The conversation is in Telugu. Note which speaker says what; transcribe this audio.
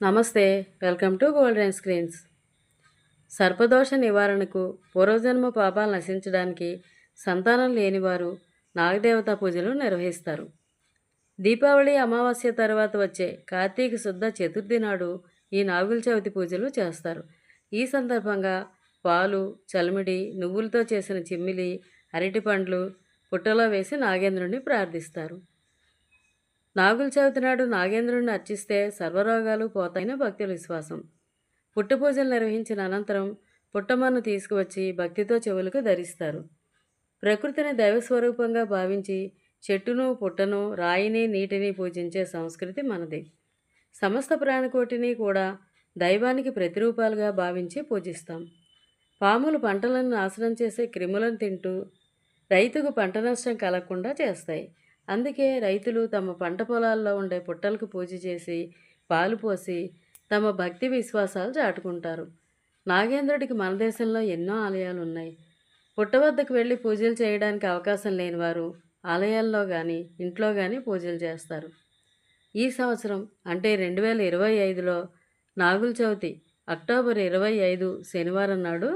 Speaker 1: నమస్తే వెల్కమ్ టు గోల్డెన్ స్క్రీన్స్. సర్పదోష నివారణకు పూర్వజన్మ పాపాలు నశించడానికి సంతానం లేనివారు నాగదేవత పూజలు నిర్వహిస్తారు. దీపావళి అమావాస్య తర్వాత వచ్చే కార్తీక శుద్ధ చతుర్థి నాడు ఈ నాగుల చవితి పూజలు చేస్తారు. ఈ సందర్భంగా పాలు చలిమిడి నువ్వులతో చేసిన చిమ్మిలి అరటిపండ్లు పుట్టలో వేసి నాగేంద్రుని ప్రార్థిస్తారు. నాగుల చవితి నాడు నాగేంద్రుడిని అర్చిస్తే సర్వరోగాలు పోతాయని భక్తుల విశ్వాసం. పుట్ట పూజలు నిర్వహించిన అనంతరం పుట్టమన్ను తీసుకువచ్చి భక్తితో చెవులకు ధరిస్తారు. ప్రకృతిని దైవస్వరూపంగా భావించి చెట్టును పుట్టను రాయిని నీటిని పూజించే సంస్కృతి మనది. సమస్త ప్రాణకోటిని కూడా దైవానికి ప్రతిరూపాలుగా భావించి పూజిస్తాం. పాములు పంటలను నాశనం చేసే క్రిములను తింటూ రైతుకు పంట నష్టం కలగకుండా చేస్తాయి. అందుకే రైతులు తమ పంట పొలాల్లో ఉండే పుట్టలకు పూజ చేసి పాలు పోసి తమ భక్తి విశ్వాసాలు చాటుకుంటారు. నాగేంద్రుడికి మన దేశంలో ఎన్నో ఆలయాలు ఉన్నాయి. పుట్ట వద్దకు వెళ్ళి పూజలు చేయడానికి అవకాశం లేని వారు ఆలయాల్లో కానీ ఇంట్లో కానీ పూజలు చేస్తారు. ఈ సంవత్సరం అంటే రెండు వేల ఇరవై ఐదులో నాగుల చవితి అక్టోబర్ ఇరవై ఐదు శనివారం నాడు